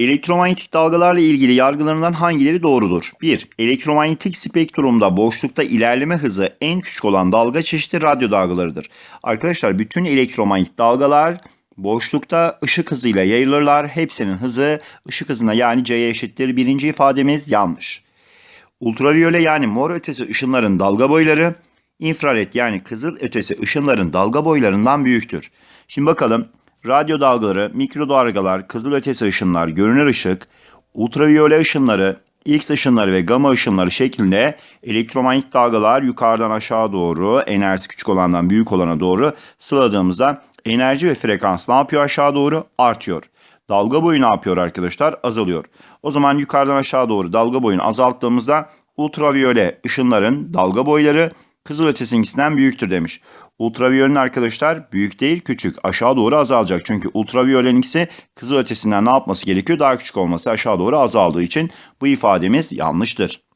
Elektromanyetik dalgalarla ilgili yargılarından hangileri doğrudur? 1. Elektromanyetik spektrumda boşlukta ilerleme hızı en küçük olan dalga çeşidi radyo dalgalarıdır. Arkadaşlar bütün elektromanyetik dalgalar boşlukta ışık hızıyla yayılırlar. Hepsinin hızı ışık hızına yani C'ye eşittir. Birinci ifademiz yanlış. Ultraviyole yani mor ötesi ışınların dalga boyları infrared yani kızıl ötesi ışınların dalga boylarından büyüktür. Şimdi bakalım radyo dalgaları, mikro dalgalar, kızıl ötesi ışınlar, görünür ışık, ultraviyole ışınları, X ışınları ve gamma ışınları şeklinde elektromanyetik dalgalar yukarıdan aşağı doğru enerjisi küçük olandan büyük olana doğru sıraladığımızda enerji ve frekans ne yapıyor aşağı doğru? Artıyor. Dalga boyu ne yapıyor arkadaşlar? Azalıyor. O zaman yukarıdan aşağı doğru dalga boyunu azalttığımızda ultraviyole ışınların dalga boyları kızıl ötesinkisinden büyüktür demiş. Ultraviyolenin arkadaşlar büyük değil küçük aşağı doğru azalacak. Çünkü ultraviyoleninkisi kızıl ötesinden ne yapması gerekiyor? Daha küçük olması aşağı doğru azaldığı için bu ifademiz yanlıştır.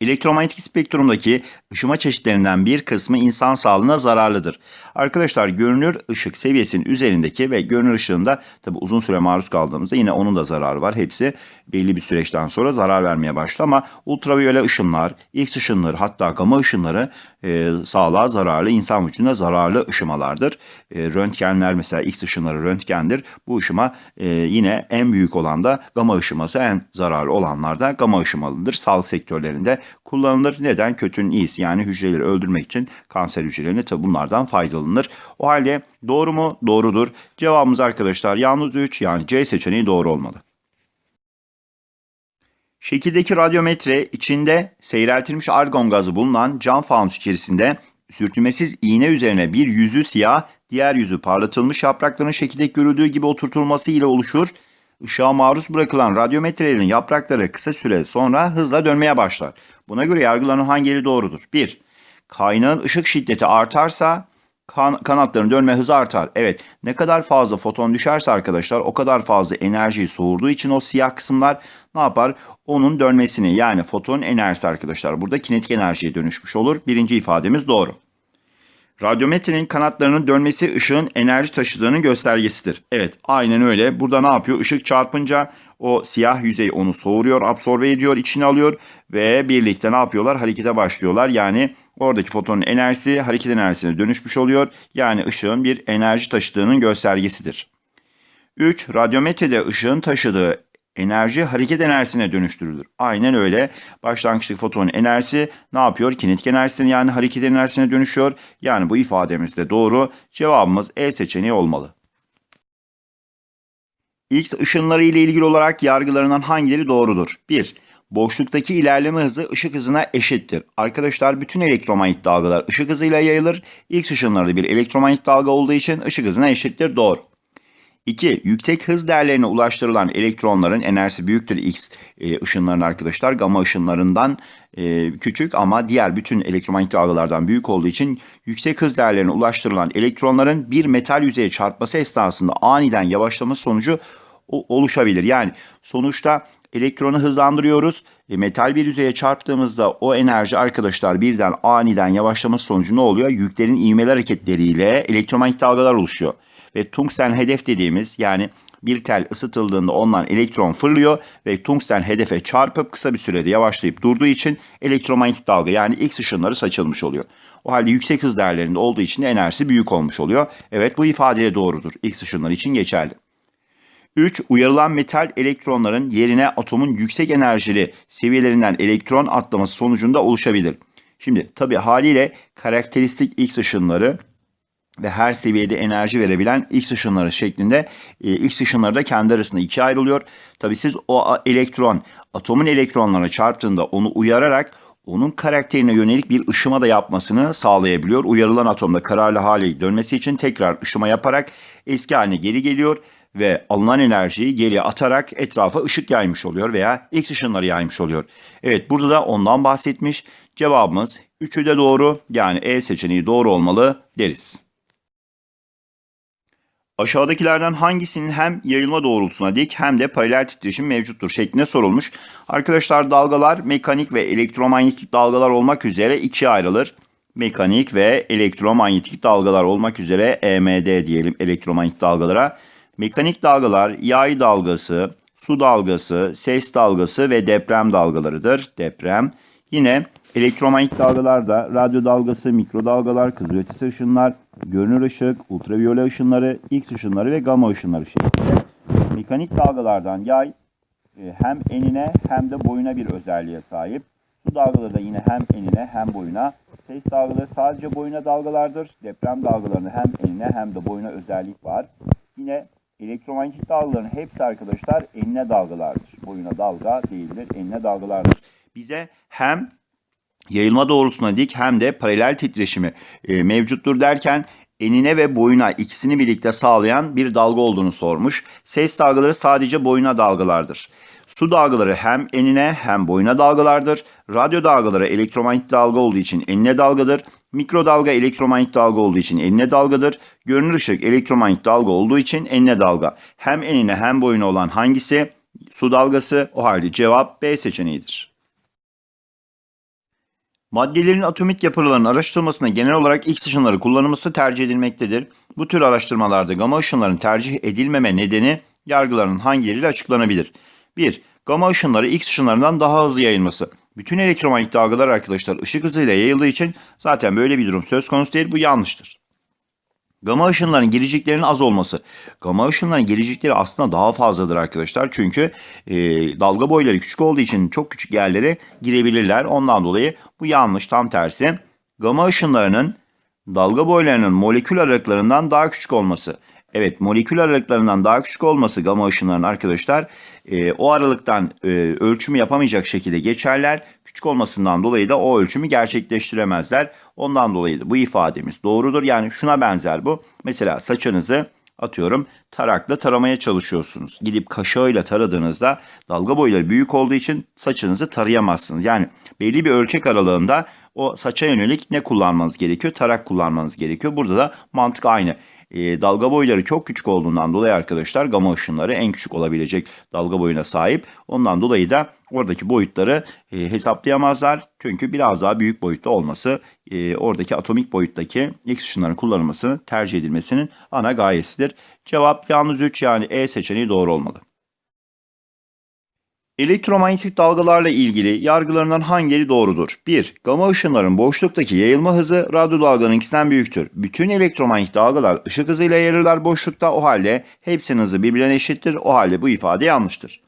Elektromanyetik spektrumdaki ışıma çeşitlerinden bir kısmı insan sağlığına zararlıdır. Arkadaşlar görünür ışık seviyesinin üzerindeki ve görünür ışığında tabi uzun süre maruz kaldığımızda yine onun da zararı var. Hepsi belli bir süreçten sonra zarar vermeye başlıyor ama ultraviyole ışınlar, X ışınları hatta gamma ışınları e, sağlığa zararlı, insan vücuduna zararlı ışımalardır. E, röntgenler mesela X ışınları röntgendir. Bu ışıma e, yine en büyük olan da gamma ışıması en zararlı olanlar da gamma ışımalıdır. Sağlık sektörlerinde kullanılır. Neden? Kötünün iyisi yani hücreleri öldürmek için kanser hücrelerine tabi bunlardan faydalanır. O halde doğru mu? Doğrudur. Cevabımız arkadaşlar yalnız 3 yani C seçeneği doğru olmalı. Şekildeki radyometre içinde seyreltilmiş argon gazı bulunan cam fanus içerisinde sürtünmesiz iğne üzerine bir yüzü siyah, diğer yüzü parlatılmış yaprakların şekildeki görüldüğü gibi oturtulması ile oluşur. Işığa maruz bırakılan radyometrelerin yaprakları kısa süre sonra hızla dönmeye başlar. Buna göre yargılanan hangileri doğrudur? 1. Kaynağın ışık şiddeti artarsa kan kanatların dönme hızı artar. Evet ne kadar fazla foton düşerse arkadaşlar o kadar fazla enerjiyi soğurduğu için o siyah kısımlar ne yapar? Onun dönmesini yani foton enerjisi arkadaşlar burada kinetik enerjiye dönüşmüş olur. Birinci ifademiz doğru. Radyometrenin kanatlarının dönmesi ışığın enerji taşıdığının göstergesidir. Evet aynen öyle. Burada ne yapıyor? Işık çarpınca o siyah yüzey onu soğuruyor, absorbe ediyor, içine alıyor ve birlikte ne yapıyorlar? Harekete başlıyorlar. Yani oradaki fotonun enerjisi hareket enerjisine dönüşmüş oluyor. Yani ışığın bir enerji taşıdığının göstergesidir. 3. Radyometrede ışığın taşıdığı enerji hareket enerjisine dönüştürülür. Aynen öyle. Başlangıçtaki fotonun enerjisi ne yapıyor? Kinetik enerjisine yani hareket enerjisine dönüşüyor. Yani bu ifademiz de doğru. Cevabımız E seçeneği olmalı. X ışınları ile ilgili olarak yargılarından hangileri doğrudur? 1. Boşluktaki ilerleme hızı ışık hızına eşittir. Arkadaşlar bütün elektromanyetik dalgalar ışık hızıyla yayılır. X ışınları bir elektromanyetik dalga olduğu için ışık hızına eşittir. Doğru. 2. Yüksek hız değerlerine ulaştırılan elektronların enerjisi büyüktür X e, ışınların arkadaşlar. Gamma ışınlarından e, küçük ama diğer bütün elektromanyetik dalgalardan büyük olduğu için yüksek hız değerlerine ulaştırılan elektronların bir metal yüzeye çarpması esnasında aniden yavaşlaması sonucu oluşabilir. Yani sonuçta elektronu hızlandırıyoruz. E, metal bir yüzeye çarptığımızda o enerji arkadaşlar birden aniden yavaşlaması sonucu ne oluyor? Yüklerin ivmeli hareketleriyle elektromanyetik dalgalar oluşuyor. Ve tungsten hedef dediğimiz yani bir tel ısıtıldığında ondan elektron fırlıyor ve tungsten hedefe çarpıp kısa bir sürede yavaşlayıp durduğu için elektromanyetik dalga yani X ışınları saçılmış oluyor. O halde yüksek hız değerlerinde olduğu için de enerjisi büyük olmuş oluyor. Evet bu ifade doğrudur. X ışınları için geçerli. 3. Uyarılan metal elektronların yerine atomun yüksek enerjili seviyelerinden elektron atlaması sonucunda oluşabilir. Şimdi tabi haliyle karakteristik X ışınları ve her seviyede enerji verebilen X ışınları şeklinde e, X ışınları da kendi arasında ikiye ayrılıyor. Tabi siz o elektron atomun elektronlarına çarptığında onu uyararak onun karakterine yönelik bir ışıma da yapmasını sağlayabiliyor. Uyarılan atomda kararlı hale dönmesi için tekrar ışıma yaparak eski haline geri geliyor ve alınan enerjiyi geriye atarak etrafa ışık yaymış oluyor veya X ışınları yaymış oluyor. Evet burada da ondan bahsetmiş. Cevabımız üçü de doğru yani E seçeneği doğru olmalı deriz. Aşağıdakilerden hangisinin hem yayılma doğrultusuna dik hem de paralel titreşim mevcuttur şeklinde sorulmuş. Arkadaşlar dalgalar mekanik ve elektromanyetik dalgalar olmak üzere ikiye ayrılır. Mekanik ve elektromanyetik dalgalar olmak üzere EMD diyelim elektromanyetik dalgalara. Mekanik dalgalar yay dalgası, su dalgası, ses dalgası ve deprem dalgalarıdır. Deprem. Yine elektromanyetik dalgalar da radyo dalgası, mikrodalgalar, kızılötesi ışınlar, görünür ışık, ultraviyole ışınları, X ışınları ve gamma ışınları şeklinde. Mekanik dalgalardan yay e, hem enine hem de boyuna bir özelliğe sahip. Su dalgaları da yine hem enine hem boyuna. Ses dalgaları sadece boyuna dalgalardır. Deprem dalgalarının hem enine hem de boyuna özellik var. Yine elektromanyetik dalgaların hepsi arkadaşlar enine dalgalardır. Boyuna dalga değildir, enine dalgalardır. Bize hem yayılma doğrultusuna dik hem de paralel titreşimi e, mevcuttur derken enine ve boyuna ikisini birlikte sağlayan bir dalga olduğunu sormuş. Ses dalgaları sadece boyuna dalgalardır. Su dalgaları hem enine hem boyuna dalgalardır. Radyo dalgaları elektromanyetik dalga olduğu için enine dalgadır. Mikrodalga elektromanyetik dalga olduğu için enine dalgadır. Görünür ışık elektromanyetik dalga olduğu için enine dalga. Hem enine hem boyuna olan hangisi? Su dalgası. O halde cevap B seçeneğidir. Maddelerin atomik yapılarının araştırılmasına genel olarak X ışınları kullanılması tercih edilmektedir. Bu tür araştırmalarda gamma ışınların tercih edilmeme nedeni yargıların hangileriyle açıklanabilir? 1. Gamma ışınları X ışınlarından daha hızlı yayılması. Bütün elektromanyetik dalgalar arkadaşlar ışık hızıyla yayıldığı için zaten böyle bir durum söz konusu değil. Bu yanlıştır. Gamma ışınların giriciklerinin az olması. Gamma ışınların giricikleri aslında daha fazladır arkadaşlar. Çünkü e, dalga boyları küçük olduğu için çok küçük yerlere girebilirler. Ondan dolayı bu yanlış tam tersi. Gamma ışınlarının dalga boylarının molekül aralıklarından daha küçük olması. Evet molekül aralıklarından daha küçük olması gamma ışınlarının arkadaşlar e, o aralıktan e, ölçümü yapamayacak şekilde geçerler. Küçük olmasından dolayı da o ölçümü gerçekleştiremezler. Ondan dolayı da bu ifademiz doğrudur. Yani şuna benzer bu. Mesela saçınızı atıyorum tarakla taramaya çalışıyorsunuz. Gidip kaşığıyla taradığınızda dalga boyları büyük olduğu için saçınızı tarayamazsınız. Yani belli bir ölçek aralığında o saça yönelik ne kullanmanız gerekiyor? Tarak kullanmanız gerekiyor. Burada da mantık aynı e, dalga boyları çok küçük olduğundan dolayı arkadaşlar gama ışınları en küçük olabilecek dalga boyuna sahip. Ondan dolayı da oradaki boyutları e, hesaplayamazlar. Çünkü biraz daha büyük boyutta olması e, oradaki atomik boyuttaki X ışınların kullanılmasını tercih edilmesinin ana gayesidir. Cevap yalnız 3 yani E seçeneği doğru olmalı. Elektromanyetik dalgalarla ilgili yargılarından hangileri doğrudur? 1. Gama ışınların boşluktaki yayılma hızı radyo dalgalarınkinden büyüktür. Bütün elektromanyetik dalgalar ışık hızıyla yayılırlar boşlukta. O halde hepsinin hızı birbirine eşittir. O halde bu ifade yanlıştır.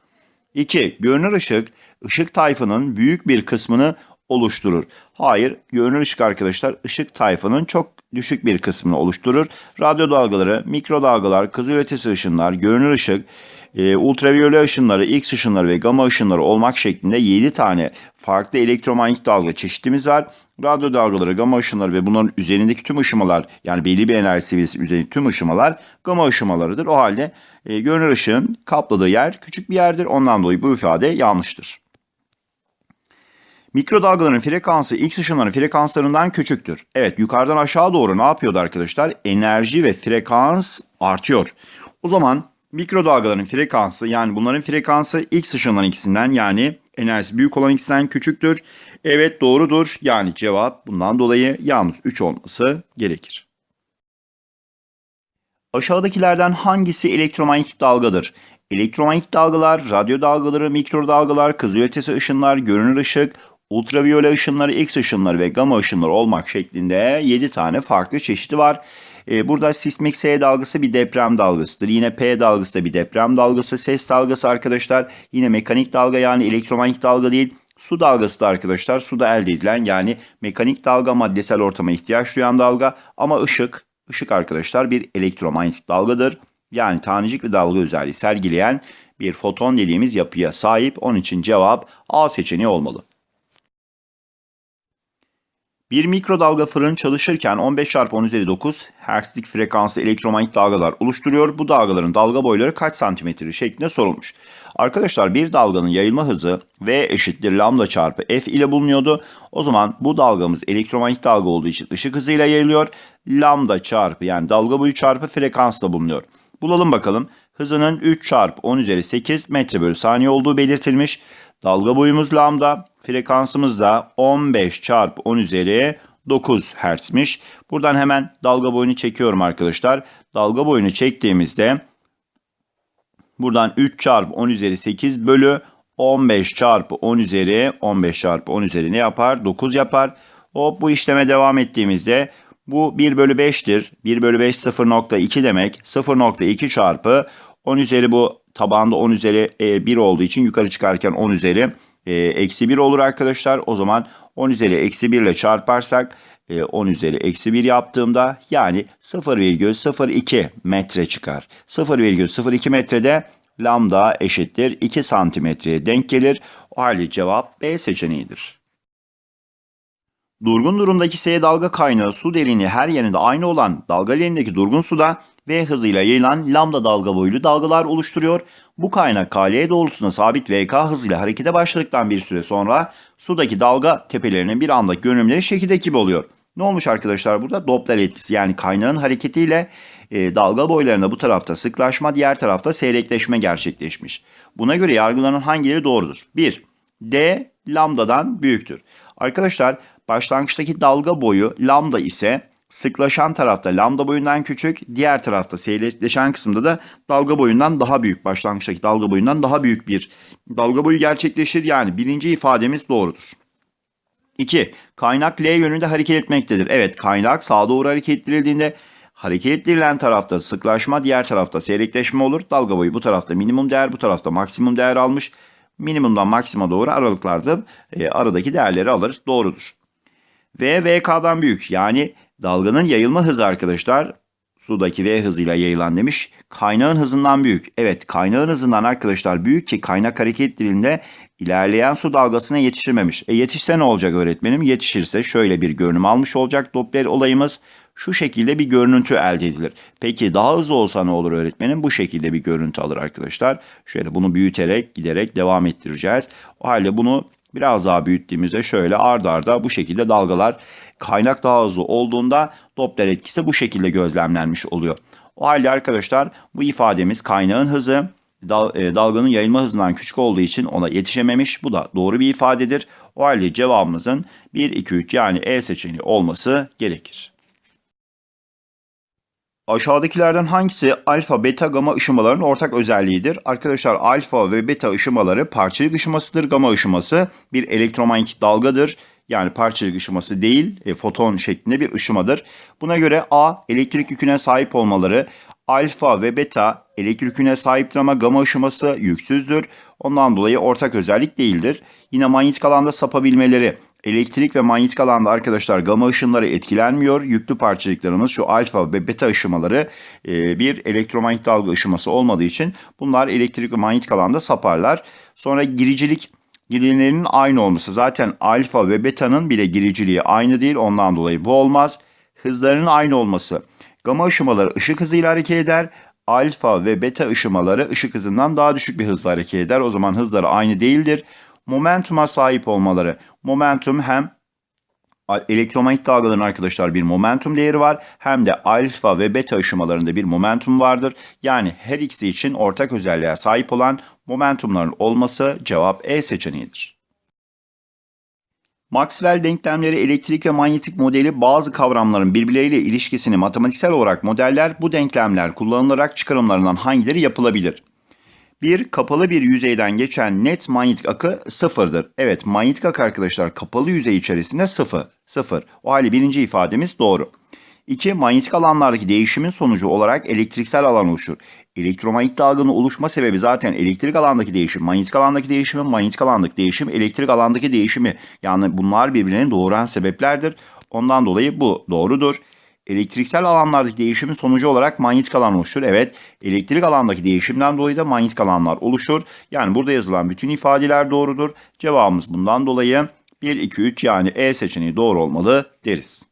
2. Görünür ışık, ışık tayfının büyük bir kısmını oluşturur. Hayır, görünür ışık arkadaşlar ışık tayfının çok düşük bir kısmını oluşturur. Radyo dalgaları, mikro dalgalar, kızılötesi ışınlar, görünür ışık, e, ultraviyole ışınları, X ışınları ve gamma ışınları olmak şeklinde 7 tane farklı elektromanyetik dalga çeşitimiz var. Radyo dalgaları, gamma ışınları ve bunların üzerindeki tüm ışımalar yani belli bir enerji seviyesi üzerindeki tüm ışımalar gamma ışımalarıdır. O halde e, görünür ışığın kapladığı yer küçük bir yerdir. Ondan dolayı bu ifade yanlıştır. Mikrodalgaların frekansı X ışınların frekanslarından küçüktür. Evet yukarıdan aşağı doğru ne yapıyordu arkadaşlar? Enerji ve frekans artıyor. O zaman mikrodalgaların frekansı yani bunların frekansı X ışınların ikisinden yani enerjisi büyük olan ikisinden küçüktür. Evet doğrudur. Yani cevap bundan dolayı yalnız 3 olması gerekir. Aşağıdakilerden hangisi elektromanyetik dalgadır? Elektromanyetik dalgalar, radyo dalgaları, mikrodalgalar, kızılötesi ışınlar, görünür ışık, ultraviyole ışınları, X ışınları ve gamma ışınları olmak şeklinde 7 tane farklı çeşidi var. Ee, burada sismik S dalgası bir deprem dalgasıdır. Yine P dalgası da bir deprem dalgası. Ses dalgası arkadaşlar yine mekanik dalga yani elektromanyetik dalga değil. Su dalgası da arkadaşlar suda elde edilen yani mekanik dalga maddesel ortama ihtiyaç duyan dalga ama ışık, ışık arkadaşlar bir elektromanyetik dalgadır. Yani tanecik ve dalga özelliği sergileyen bir foton dediğimiz yapıya sahip. Onun için cevap A seçeneği olmalı. Bir mikrodalga fırın çalışırken 15 çarpı 10 üzeri 9 Hz'lik frekanslı elektromanyetik dalgalar oluşturuyor. Bu dalgaların dalga boyları kaç santimetre şeklinde sorulmuş. Arkadaşlar bir dalganın yayılma hızı V eşittir lambda çarpı F ile bulunuyordu. O zaman bu dalgamız elektromanyetik dalga olduğu için ışık hızıyla yayılıyor. Lambda çarpı yani dalga boyu çarpı frekansla bulunuyor. Bulalım bakalım. Hızının 3 çarpı 10 üzeri 8 metre bölü saniye olduğu belirtilmiş. Dalga boyumuz lambda, frekansımız da 15 çarpı 10 üzeri 9 Hz'miş. Buradan hemen dalga boyunu çekiyorum arkadaşlar. Dalga boyunu çektiğimizde Buradan 3 çarpı 10 üzeri 8 bölü 15 çarpı 10 üzeri 15 çarpı 10 üzeri ne yapar? 9 yapar. Hop bu işleme devam ettiğimizde bu 1 bölü 5'tir. 1 bölü 5 0.2 demek. 0.2 çarpı 10 üzeri bu tabanda 10 üzeri e, 1 olduğu için yukarı çıkarken 10 üzeri e, eksi 1 olur arkadaşlar. O zaman 10 üzeri eksi 1 ile çarparsak e, 10 üzeri eksi 1 yaptığımda yani 0,02 metre çıkar. 0,02 metrede lambda eşittir 2 santimetreye denk gelir. O halde cevap B seçeneğidir. Durgun durumdaki S dalga kaynağı su derinliği her yerinde aynı olan dalga derinliğindeki durgun suda V hızıyla yayılan lambda dalga boylu dalgalar oluşturuyor. Bu kaynak KL doğrultusunda sabit VK hızıyla harekete başladıktan bir süre sonra sudaki dalga tepelerinin bir anda görünümleri şekildeki gibi oluyor. Ne olmuş arkadaşlar burada? Doppler etkisi yani kaynağın hareketiyle e, dalga boylarında bu tarafta sıklaşma, diğer tarafta seyrekleşme gerçekleşmiş. Buna göre yargılanan hangileri doğrudur? 1. D lambdadan büyüktür. Arkadaşlar başlangıçtaki dalga boyu lambda ise sıklaşan tarafta lambda boyundan küçük, diğer tarafta seyrekleşen kısımda da dalga boyundan daha büyük, başlangıçtaki dalga boyundan daha büyük bir dalga boyu gerçekleşir. Yani birinci ifademiz doğrudur. 2. Kaynak L yönünde hareket etmektedir. Evet kaynak sağa doğru hareket ettirildiğinde hareket ettirilen tarafta sıklaşma diğer tarafta seyrekleşme olur. Dalga boyu bu tarafta minimum değer bu tarafta maksimum değer almış. Minimumdan maksima doğru aralıklarda e, aradaki değerleri alır. Doğrudur. V VK'dan büyük yani dalganın yayılma hızı arkadaşlar sudaki V hızıyla yayılan demiş. Kaynağın hızından büyük. Evet kaynağın hızından arkadaşlar büyük ki kaynak hareket ettiğinde ilerleyen su dalgasına yetişememiş. E yetişse ne olacak öğretmenim? Yetişirse şöyle bir görünüm almış olacak Doppler olayımız. Şu şekilde bir görüntü elde edilir. Peki daha hızlı olsa ne olur öğretmenim? Bu şekilde bir görüntü alır arkadaşlar. Şöyle bunu büyüterek giderek devam ettireceğiz. O halde bunu biraz daha büyüttüğümüzde şöyle ard arda bu şekilde dalgalar kaynak daha hızlı olduğunda Doppler etkisi bu şekilde gözlemlenmiş oluyor. O halde arkadaşlar bu ifademiz kaynağın hızı dal, e, dalganın yayılma hızından küçük olduğu için ona yetişememiş. Bu da doğru bir ifadedir. O halde cevabımızın 1, 2, 3 yani E seçeneği olması gerekir. Aşağıdakilerden hangisi alfa, beta, gama ışımalarının ortak özelliğidir? Arkadaşlar alfa ve beta ışımaları parçacık ışımasıdır. Gama ışıması bir elektromanyetik dalgadır. Yani parçacık ışıması değil, e, foton şeklinde bir ışımadır. Buna göre A elektrik yüküne sahip olmaları, alfa ve beta elektrik yüküne sahiptir ama gama ışıması yüksüzdür. Ondan dolayı ortak özellik değildir. Yine manyetik alanda sapabilmeleri, elektrik ve manyetik alanda arkadaşlar gama ışınları etkilenmiyor. Yüklü parçacıklarımız şu alfa ve beta ışımaları e, bir elektromanyetik dalga ışıması olmadığı için bunlar elektrik ve manyetik alanda saparlar. Sonra giricilik gerilimlerinin aynı olması. Zaten alfa ve beta'nın bile giriciliği aynı değil. Ondan dolayı bu olmaz. Hızlarının aynı olması. Gama ışımaları ışık hızıyla hareket eder. Alfa ve beta ışımaları ışık hızından daha düşük bir hızla hareket eder. O zaman hızları aynı değildir. Momentuma sahip olmaları. Momentum hem elektromanyetik dalgaların arkadaşlar bir momentum değeri var. Hem de alfa ve beta ışımalarında bir momentum vardır. Yani her ikisi için ortak özelliğe sahip olan momentumların olması cevap E seçeneğidir. Maxwell denklemleri elektrik ve manyetik modeli bazı kavramların birbirleriyle ilişkisini matematiksel olarak modeller bu denklemler kullanılarak çıkarımlarından hangileri yapılabilir? Bir kapalı bir yüzeyden geçen net manyetik akı sıfırdır. Evet manyetik akı arkadaşlar kapalı yüzey içerisinde sıfır. Sıfır. O halde birinci ifademiz doğru. İki manyetik alanlardaki değişimin sonucu olarak elektriksel alan oluşur. Elektromanyetik dalganın oluşma sebebi zaten elektrik alandaki değişim, manyetik alandaki değişimi, manyetik alandaki değişim, elektrik alandaki değişimi. Yani bunlar birbirlerini doğuran sebeplerdir. Ondan dolayı bu doğrudur. Elektriksel alanlardaki değişimin sonucu olarak manyetik alan oluşur. Evet, elektrik alandaki değişimden dolayı da manyetik alanlar oluşur. Yani burada yazılan bütün ifadeler doğrudur. Cevabımız bundan dolayı 1, 2, 3 yani E seçeneği doğru olmalı deriz.